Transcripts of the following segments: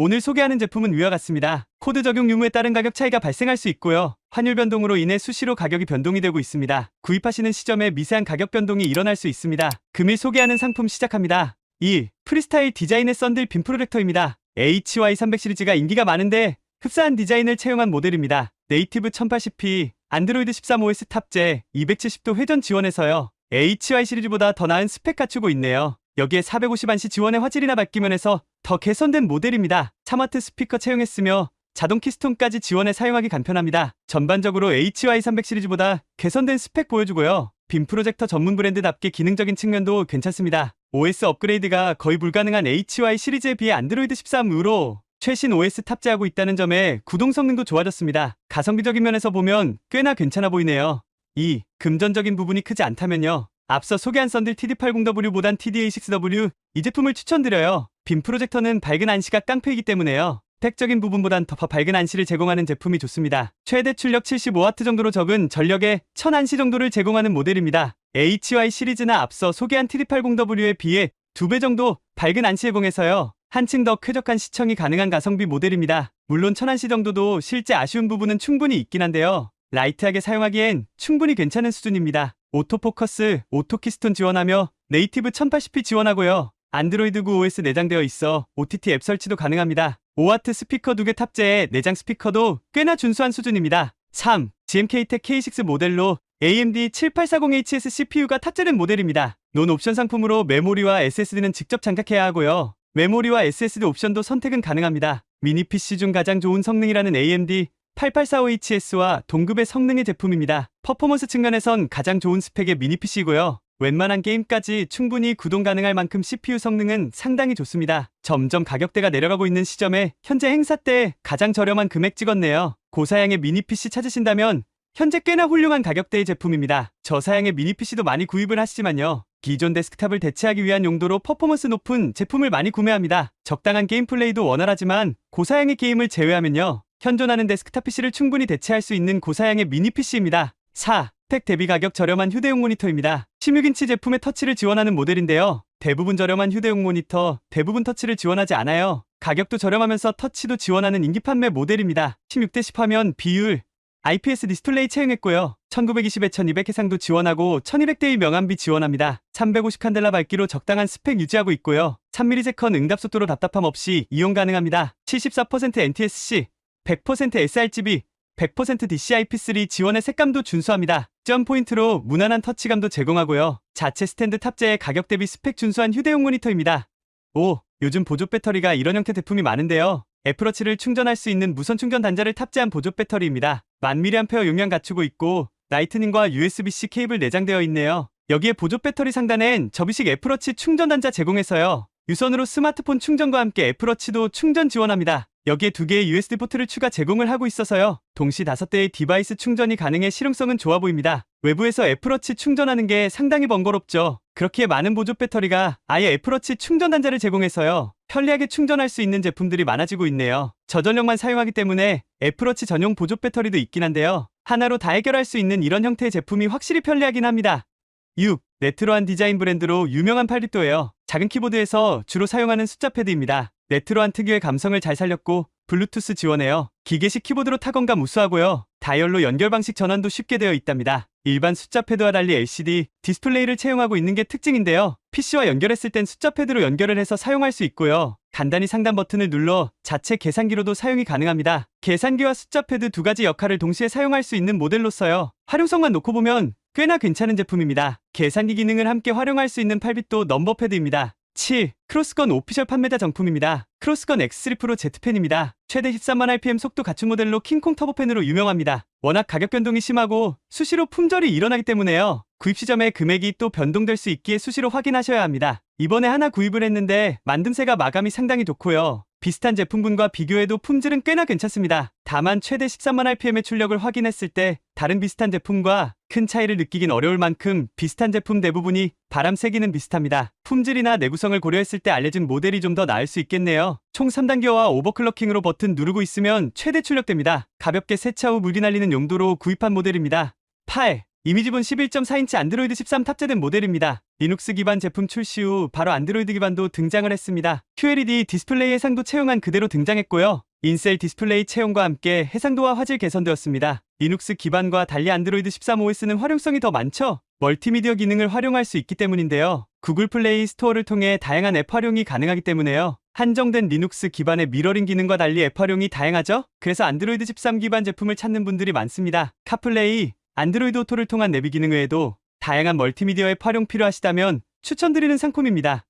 오늘 소개하는 제품은 위와 같습니다. 코드 적용 유무에 따른 가격 차이가 발생할 수 있고요. 환율 변동으로 인해 수시로 가격이 변동이 되고 있습니다. 구입하시는 시점에 미세한 가격 변동이 일어날 수 있습니다. 금일 소개하는 상품 시작합니다. 1. 프리스타일 디자인의 썬들 빔 프로젝터입니다. HY300 시리즈가 인기가 많은데 흡사한 디자인을 채용한 모델입니다. 네이티브 1080p, 안드로이드 13OS 탑재, 270도 회전 지원해서요. HY 시리즈보다 더 나은 스펙 갖추고 있네요. 여기에 450안시 지원의 화질이나 밝기 면에서 더 개선된 모델입니다. 차마트 스피커 채용했으며 자동 키스톤까지 지원해 사용하기 간편합니다. 전반적으로 HY300 시리즈보다 개선된 스펙 보여주고요. 빔 프로젝터 전문 브랜드답게 기능적인 측면도 괜찮습니다. OS 업그레이드가 거의 불가능한 HY 시리즈에 비해 안드로이드 13으로 최신 OS 탑재하고 있다는 점에 구동 성능도 좋아졌습니다. 가성비적인 면에서 보면 꽤나 괜찮아 보이네요. 2. 금전적인 부분이 크지 않다면요. 앞서 소개한 썬들 TD80W보단 TD-A6W 이 제품을 추천드려요. 빔 프로젝터는 밝은 안시가 깡패이기 때문에요. 팩적인 부분보단 더 밝은 안시를 제공하는 제품이 좋습니다. 최대 출력 75W 정도로 적은 전력에 1000안시 정도를 제공하는 모델입니다. HY 시리즈나 앞서 소개한 TD80W에 비해 2배 정도 밝은 안시 제공해서요. 한층 더 쾌적한 시청이 가능한 가성비 모델입니다. 물론 1000안시 정도도 실제 아쉬운 부분은 충분히 있긴 한데요. 라이트하게 사용하기엔 충분히 괜찮은 수준입니다. 오토포커스, 오토키스톤 지원하며 네이티브 1080p 지원하고요. 안드로이드 9 OS 내장되어 있어 OTT 앱 설치도 가능합니다. 5W 스피커 2개 탑재에 내장 스피커도 꽤나 준수한 수준입니다. 3. GMK-텍 K6 모델로 AMD 7840HS CPU가 탑재된 모델입니다. 논 옵션 상품으로 메모리와 SSD는 직접 장착해야 하고요. 메모리와 SSD 옵션도 선택은 가능합니다. 미니 PC 중 가장 좋은 성능이라는 AMD 8845HS와 동급의 성능의 제품입니다. 퍼포먼스 측면에선 가장 좋은 스펙의 미니 PC고요. 웬만한 게임까지 충분히 구동 가능할 만큼 CPU 성능은 상당히 좋습니다. 점점 가격대가 내려가고 있는 시점에 현재 행사 때 가장 저렴한 금액 찍었네요. 고사양의 미니 PC 찾으신다면 현재 꽤나 훌륭한 가격대의 제품입니다. 저사양의 미니 PC도 많이 구입을 하시지만요. 기존 데스크탑을 대체하기 위한 용도로 퍼포먼스 높은 제품을 많이 구매합니다. 적당한 게임 플레이도 원활하지만 고사양의 게임을 제외하면요. 현존하는 데스크탑 PC를 충분히 대체할 수 있는 고사양의 미니 PC입니다. 4. 텍 대비 가격 저렴한 휴대용 모니터입니다. 16인치 제품의 터치를 지원하는 모델인데요. 대부분 저렴한 휴대용 모니터, 대부분 터치를 지원하지 않아요. 가격도 저렴하면서 터치도 지원하는 인기 판매 모델입니다. 16대 10 화면 비율, IPS 디스플레이 채용했고요. 1920에 1200 해상도 지원하고 1200대의 명암비 지원합니다. 350 칸델라 밝기로 적당한 스펙 유지하고 있고요. 3ms 응답 속도로 답답함 없이 이용 가능합니다. 74% NTSC, 100% sRGB, 100% DCI-P3 지원의 색감도 준수합니다. 점 포인트로 무난한 터치감도 제공하고요. 자체 스탠드 탑재의 가격 대비 스펙 준수한 휴대용 모니터입니다. 5. 요즘 보조 배터리가 이런 형태 제품이 많은데요. 애플워치를 충전할 수 있는 무선 충전 단자를 탑재한 보조 배터리입니다. 1000mAh 용량 갖추고 있고 라이트닝과 USB-C 케이블 내장되어 있네요. 여기에 보조 배터리 상단엔 접이식 애플워치 충전 단자 제공해서요. 유선으로 스마트폰 충전과 함께 애플워치도 충전 지원합니다. 여기에 두 개의 USB 포트를 추가 제공을 하고 있어서요. 동시 다섯 대의 디바이스 충전이 가능해 실용성은 좋아 보입니다. 외부에서 애플워치 충전하는 게 상당히 번거롭죠. 그렇기에 많은 보조 배터리가 아예 애플워치 충전 단자를 제공해서요. 편리하게 충전할 수 있는 제품들이 많아지고 있네요. 저전력만 사용하기 때문에 애플워치 전용 보조 배터리도 있긴 한데요. 하나로 다 해결할 수 있는 이런 형태의 제품이 확실히 편리하긴 합니다. 6. 레트로한 디자인 브랜드로 유명한 팔립도예요. 작은 키보드에서 주로 사용하는 숫자 패드입니다. 레트로한 특유의 감성을 잘 살렸고 블루투스 지원해요. 기계식 키보드로 타건감 우수하고요. 다이얼로 연결 방식 전환도 쉽게 되어 있답니다. 일반 숫자 패드와 달리 LCD 디스플레이를 채용하고 있는 게 특징인데요. PC와 연결했을 땐 숫자 패드로 연결을 해서 사용할 수 있고요. 간단히 상단 버튼을 눌러 자체 계산기로도 사용이 가능합니다. 계산기와 숫자 패드 두 가지 역할을 동시에 사용할 수 있는 모델로서요. 활용성만 놓고 보면 꽤나 괜찮은 제품입니다. 계산기 기능을 함께 활용할 수 있는 8빗도 넘버 패드입니다. 7. 크로스건 오피셜 판매자 정품입니다. 크로스건 X3 프로 Z펜입니다. 최대 13만 RPM 속도 갖춘 모델로 킹콩 터보펜으로 유명합니다. 워낙 가격 변동이 심하고 수시로 품절이 일어나기 때문에요. 구입 시점에 금액이 또 변동될 수 있기에 수시로 확인하셔야 합니다. 이번에 하나 구입을 했는데 만듦새가 마감이 상당히 좋고요. 비슷한 제품군과 비교해도 품질은 꽤나 괜찮습니다. 다만 최대 13만 RPM의 출력을 확인했을 때 다른 비슷한 제품과 큰 차이를 느끼긴 어려울 만큼 비슷한 제품 대부분이 바람 세기는 비슷합니다. 품질이나 내구성을 고려했을 때 알려진 모델이 좀 더 나을 수 있겠네요. 총 3단계와 오버클럭킹으로 버튼 누르고 있으면 최대 출력됩니다. 가볍게 세차 후 물기 날리는 용도로 구입한 모델입니다. 8. 이미지본 11.4인치 안드로이드 13 탑재된 모델입니다. 리눅스 기반 제품 출시 후 바로 안드로이드 기반도 등장을 했습니다. QLED 디스플레이 해상도 채용한 그대로 등장했고요. 인셀 디스플레이 채용과 함께 해상도와 화질 개선되었습니다. 리눅스 기반과 달리 안드로이드 13OS는 활용성이 더 많죠? 멀티미디어 기능을 활용할 수 있기 때문인데요. 구글 플레이 스토어를 통해 다양한 앱 활용이 가능하기 때문에요. 한정된 리눅스 기반의 미러링 기능과 달리 앱 활용이 다양하죠? 그래서 안드로이드 13 기반 제품을 찾는 분들이 많습니다. 카플레이, 안드로이드 오토를 통한 내비 기능 외에도 다양한 멀티미디어 앱 활용 필요하시다면 추천드리는 상품입니다.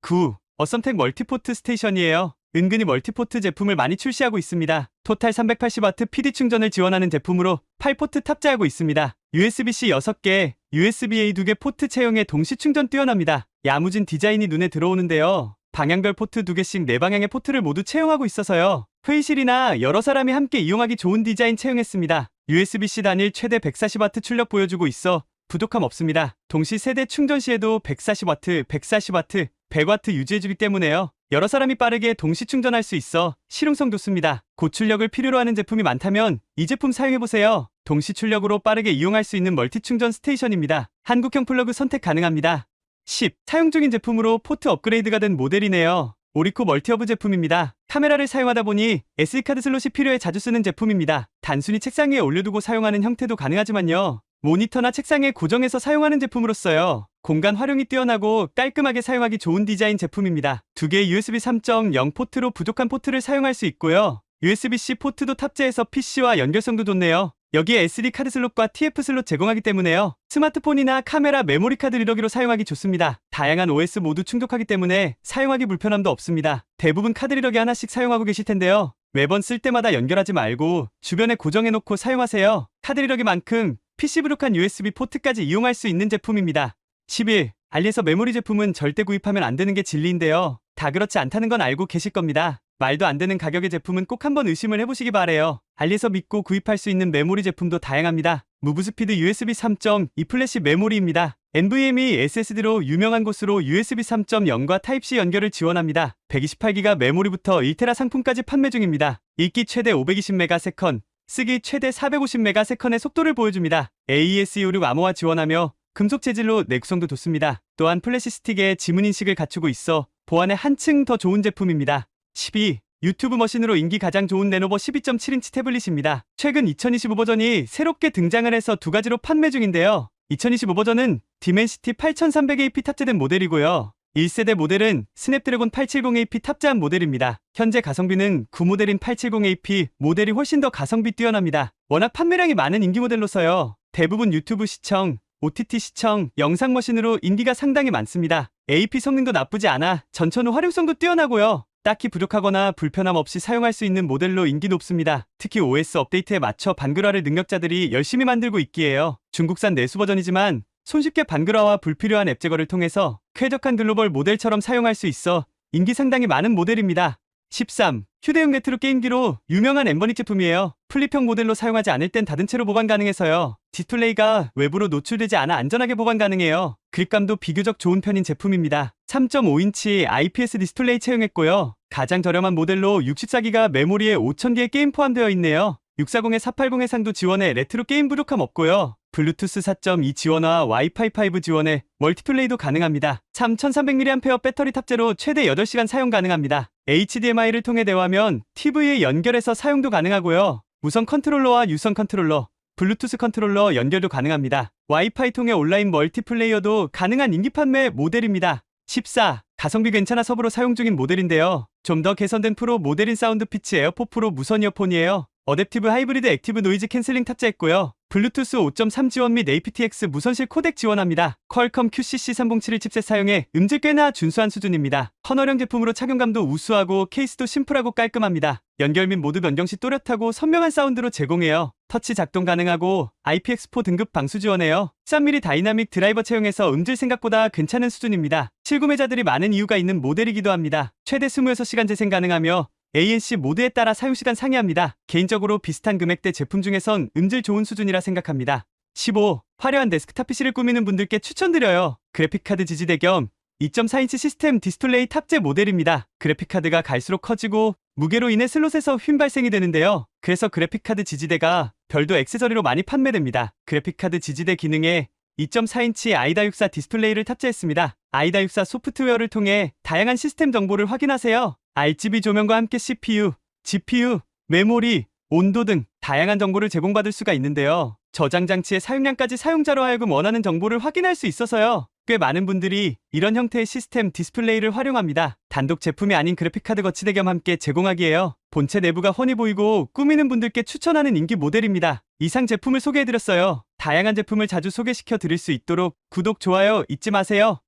9. 어썸텍 멀티포트 스테이션이에요. 은근히 멀티포트 제품을 많이 출시하고 있습니다. 토탈 380W PD 충전을 지원하는 제품으로 8포트 탑재하고 있습니다. USB-C 6개, USB-A 2개 포트 채용에 동시 충전 뛰어납니다. 야무진 디자인이 눈에 들어오는데요. 방향별 포트 2개씩 4방향의 포트를 모두 채용하고 있어서요. 회의실이나 여러 사람이 함께 이용하기 좋은 디자인 채용했습니다. USB-C 단일 최대 140W 출력 보여주고 있어 부족함 없습니다. 동시 세대 충전 시에도 140W, 140W, 100W 유지해주기 때문에요. 여러 사람이 빠르게 동시 충전할 수 있어 실용성 좋습니다. 고출력을 필요로 하는 제품이 많다면 이 제품 사용해보세요. 동시 출력으로 빠르게 이용할 수 있는 멀티 충전 스테이션입니다. 한국형 플러그 선택 가능합니다. 10. 사용 중인 제품으로 포트 업그레이드가 된 모델이네요. 오리코 멀티허브 제품입니다. 카메라를 사용하다 보니 SD카드 슬롯이 필요해 자주 쓰는 제품입니다. 단순히 책상 위에 올려두고 사용하는 형태도 가능하지만요. 모니터나 책상에 고정해서 사용하는 제품으로서요. 공간 활용이 뛰어나고 깔끔하게 사용하기 좋은 디자인 제품입니다. 두 개의 USB 3.0 포트로 부족한 포트를 사용할 수 있고요. USB-C 포트도 탑재해서 PC와 연결성도 좋네요. 여기에 SD 카드 슬롯과 TF 슬롯 제공하기 때문에요. 스마트폰이나 카메라 메모리 카드 리더기로 사용하기 좋습니다. 다양한 OS 모두 충족하기 때문에 사용하기 불편함도 없습니다. 대부분 카드 리더기 하나씩 사용하고 계실 텐데요. 매번 쓸 때마다 연결하지 말고 주변에 고정해놓고 사용하세요. 카드 리더기만큼 PC 부족한 USB 포트까지 이용할 수 있는 제품입니다. 11. 알리에서 메모리 제품은 절대 구입하면 안 되는 게 진리인데요. 다 그렇지 않다는 건 알고 계실 겁니다. 말도 안 되는 가격의 제품은 꼭 한번 의심을 해보시기 바래요. 알리에서 믿고 구입할 수 있는 메모리 제품도 다양합니다. 무브스피드 USB 3.2 플래시 메모리입니다. NVMe SSD로 유명한 곳으로 USB 3.0과 Type-C 연결을 지원합니다. 128기가 메모리부터 1테라 상품까지 판매 중입니다. 읽기 최대 520메가세컨, 쓰기 최대 450메가세컨의 속도를 보여줍니다. AES-26 암호화 지원하며 금속 재질로 내구성도 좋습니다. 또한 플래시 스틱에 지문 인식을 갖추고 있어 보안에 한층 더 좋은 제품입니다. 12. 유튜브 머신으로 인기 가장 좋은 레노버 12.7인치 태블릿입니다. 최근 2025 버전이 새롭게 등장을 해서 두 가지로 판매 중인데요. 2025 버전은 디멘시티 8300AP 탑재된 모델이고요. 1세대 모델은 스냅드래곤 870AP 탑재한 모델입니다. 현재 가성비는 9모델인 870AP 모델이 훨씬 더 가성비 뛰어납니다. 워낙 판매량이 많은 인기 모델로서요. 대부분 유튜브 시청, OTT 시청, 영상 머신으로 인기가 상당히 많습니다. AP 성능도 나쁘지 않아 전천후 활용성도 뛰어나고요. 딱히 부족하거나 불편함 없이 사용할 수 있는 모델로 인기 높습니다. 특히 OS 업데이트에 맞춰 반글화를 능력자들이 열심히 만들고 있기에요. 중국산 내수 버전이지만 손쉽게 반글화와 불필요한 앱 제거를 통해서 쾌적한 글로벌 모델처럼 사용할 수 있어 인기 상당히 많은 모델입니다. 13. 휴대용 레트로 게임기로 유명한 엠버닉 제품이에요. 플립형 모델로 사용하지 않을 땐 닫은 채로 보관 가능해서요. 디스플레이가 외부로 노출되지 않아 안전하게 보관 가능해요. 그립감도 비교적 좋은 편인 제품입니다. 3.5인치 IPS 디스플레이 채용했고요. 가장 저렴한 모델로 64기가 메모리에 5000개의 게임 포함되어 있네요. 640에 480 해상도 지원에 레트로 게임 부족함 없고요. 블루투스 4.2 지원과 와이파이 5 지원에 멀티플레이도 가능합니다. 3300mAh 배터리 탑재로 최대 8시간 사용 가능합니다. HDMI를 통해 대화하면 TV에 연결해서 사용도 가능하고요. 무선 컨트롤러와 유선 컨트롤러, 블루투스 컨트롤러 연결도 가능합니다. 와이파이 통해 온라인 멀티플레이어도 가능한 인기 판매 모델입니다. 14. 가성비 괜찮아 서브로 사용 중인 모델인데요. 좀 더 개선된 프로 모델인 사운드 피치 에어포 프로 무선 이어폰이에요. 어댑티브 하이브리드 액티브 노이즈 캔슬링 탑재했고요. 블루투스 5.3 지원 및 aptX 무선실 코덱 지원합니다. 퀄컴 QCC307 칩셋 사용해 음질 꽤나 준수한 수준입니다. 커널형 제품으로 착용감도 우수하고 케이스도 심플하고 깔끔합니다. 연결 및 모드 변경 시 또렷하고 선명한 사운드로 제공해요. 터치 작동 가능하고 IPX4 등급 방수 지원해요. 3mm 다이나믹 드라이버 채용해서 음질 생각보다 괜찮은 수준입니다. 실구매자들이 많은 이유가 있는 모델이기도 합니다. 최대 26시간 재생 가능하며 ANC 모드에 따라 사용시간 상이합니다. 개인적으로 비슷한 금액대 제품 중에선 음질 좋은 수준이라 생각합니다. 15. 화려한 데스크탑 PC를 꾸미는 분들께 추천드려요. 그래픽카드 지지대 겸 2.4인치 시스템 디스플레이 탑재 모델입니다. 그래픽카드가 갈수록 커지고 무게로 인해 슬롯에서 휨 발생이 되는데요. 그래서 그래픽카드 지지대가 별도 액세서리로 많이 판매됩니다. 그래픽카드 지지대 기능에 2.4인치 아이다 64 디스플레이를 탑재했습니다. 아이다 64 소프트웨어를 통해 다양한 시스템 정보를 확인하세요. RGB 조명과 함께 CPU, GPU, 메모리, 온도 등 다양한 정보를 제공받을 수가 있는데요. 저장 장치의 사용량까지 사용자로 하여금 원하는 정보를 확인할 수 있어서요. 꽤 많은 분들이 이런 형태의 시스템 디스플레이를 활용합니다. 단독 제품이 아닌 그래픽카드 거치대 겸 함께 제공하기에요. 본체 내부가 훤히 보이고 꾸미는 분들께 추천하는 인기 모델입니다. 이상 제품을 소개해드렸어요. 다양한 제품을 자주 소개시켜 드릴 수 있도록 구독, 좋아요 잊지 마세요.